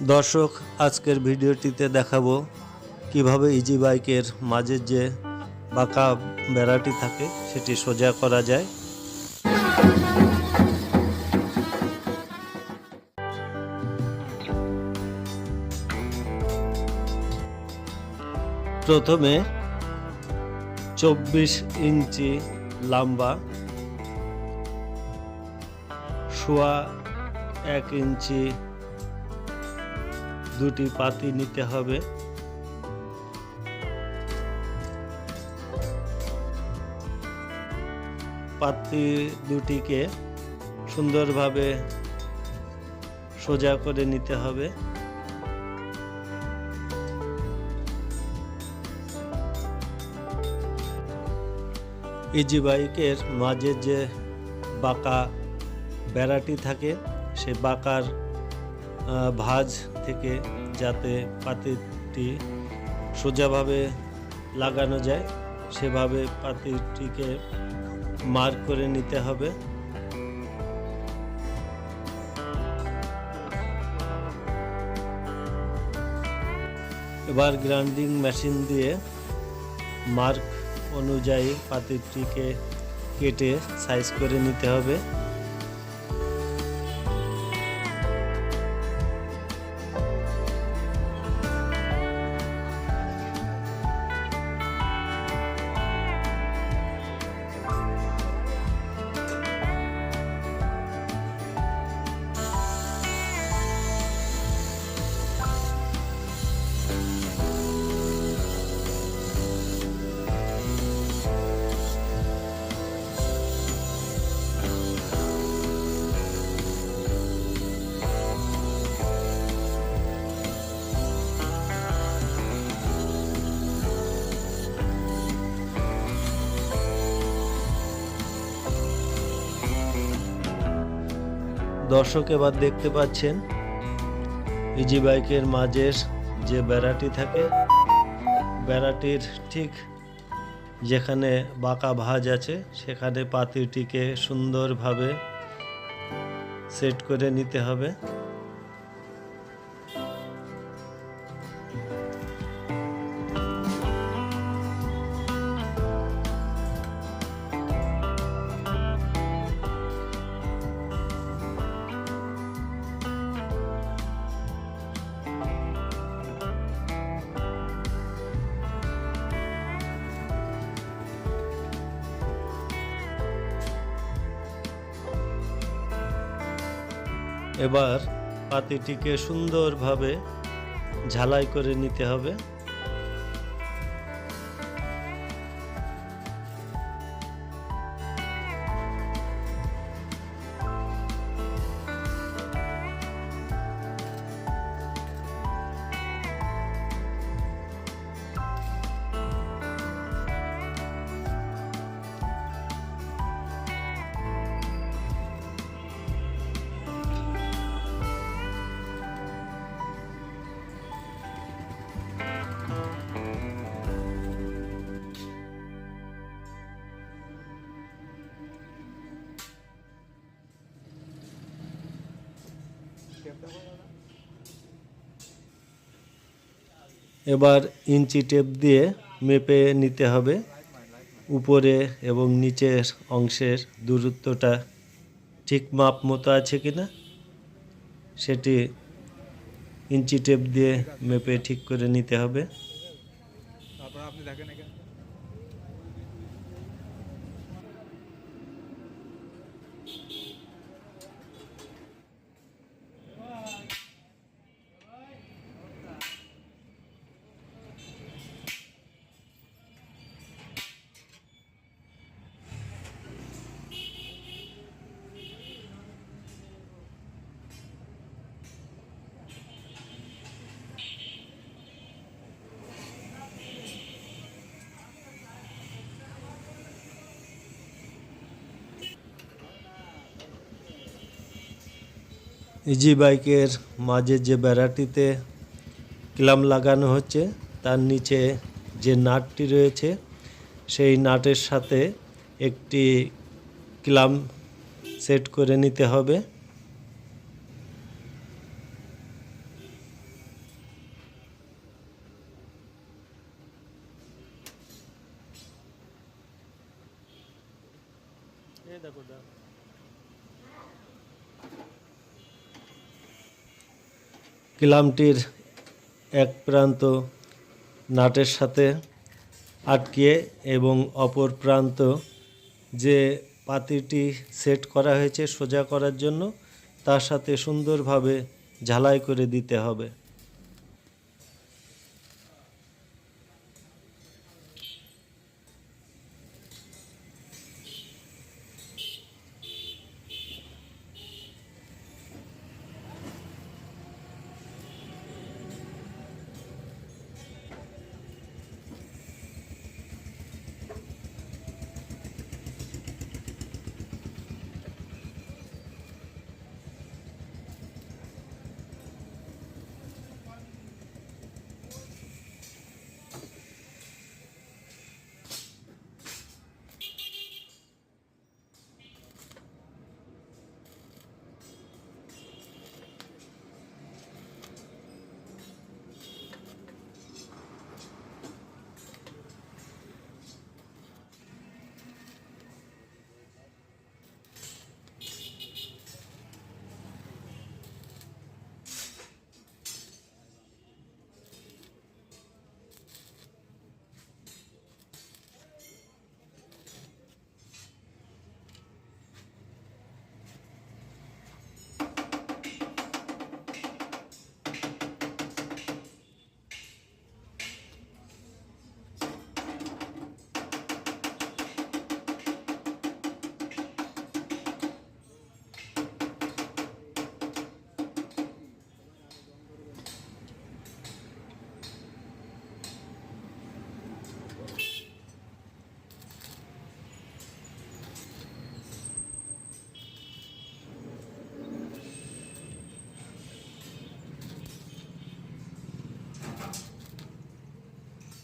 দর্শক, আজকের ভিডিওটিতে দেখাবো কীভাবে ইজি বাইকের মাঝের যে বাঁকা বেড়াটি থাকে, সেটি সোজা করা যায়। প্রথমে চব্বিশ ইঞ্চি লম্বা, সোয়া এক ইঞ্চি দুটি পাতি নিতে হবে। পাতি দুটিকে সুন্দরভাবে সোজা করে নিতে হবে। ইজি বাইকের মাঝে যে বাঁকা বেড়াটি থাকে, সে বাঁকার ভাঁজ থেকে যাতে পাতিটি সোজাভাবে লাগানো যায়, সেভাবে পাতিটিকে মার্ক করে নিতে হবে। এবার গ্রাইন্ডিং মেশিন দিয়ে মার্ক অনুযায়ী পাতিটিকে কেটে সাইজ করে নিতে হবে। দর্শক এবার দেখতে পাচ্ছেন ইজি বাইকের মাঝের যে বেড়াটি থাকে, বেড়াটির ঠিক যেখানে বাঁকা ভাঁজ আছে, সেখানে পাতিটিকে সুন্দরভাবে সেট করে নিতে হবে। এবার পাতিটিকে সুন্দরভাবে ঝালাই করে নিতে হবে। এবার ইঞ্চি টেপ দিয়ে মেপে নিতে হবে উপরে এবং নিচের অংশের দূরত্বটা ঠিক মাপ মতো আছে কি না সেটি ইঞ্চি টেপ দিয়ে মেপে ঠিক করে নিতে হবে। তারপর আপনি দেখেন ইজি বাইকের মাঝে যে বেড়াটিতে ক্লাম লাগানো হচ্ছে, তার নিচে যে নাটটি রয়েছে, সেই নাটের সাথে একটি ক্লাম সেট করে নিতে হবে। দেখো। কিলামটির এক প্রান্ত নাটের সাথে আটকে এবং অপর প্রান্ত যে পাতিটি সেট করা হয়েছে সোজা করার জন্য, তার সাথে সুন্দরভাবে ঝালাই করে দিতে হবে।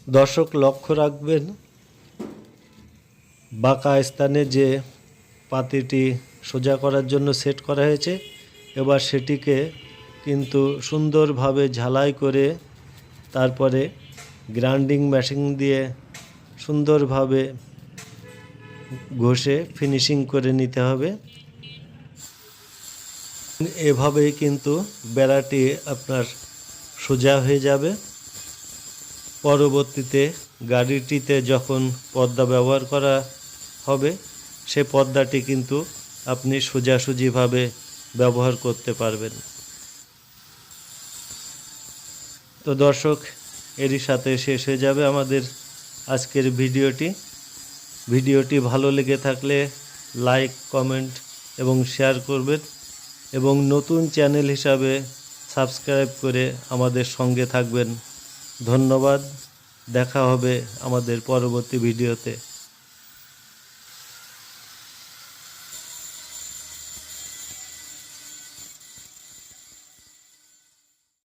দর্শক লক্ষ্য রাখবেন, বাঁকা স্থানে যে পাতিটি সোজা করার জন্য সেট করা হয়েছে, এবার সেটিকে কিন্তু সুন্দরভাবে ঝালাই করে তারপরে গ্রাইন্ডিং মেশিন দিয়ে সুন্দরভাবে ঘষে ফিনিশিং করে নিতে হবে। এভাবেই কিন্তু বেড়াটি আপনার সোজা হয়ে যাবে। পরবর্তীতে গাড়িটিতে যখন পর্দা ব্যবহার করা হবে, সে পর্দাটি কিন্তু আপনি সোজাসুজিভাবে ব্যবহার করতে পারবেন। তো দর্শক, এরই সাথে শেষ হয়ে যাবে আমাদের আজকের ভিডিওটি। ভিডিওটি ভালো লেগে থাকলে লাইক, কমেন্ট এবং শেয়ার করবেন এবং নতুন চ্যানেল হিসাবে সাবস্ক্রাইব করে আমাদের সঙ্গে থাকবেন। ধন্যবাদ। দেখা হবে আমাদের পরবর্তী ভিডিওতে।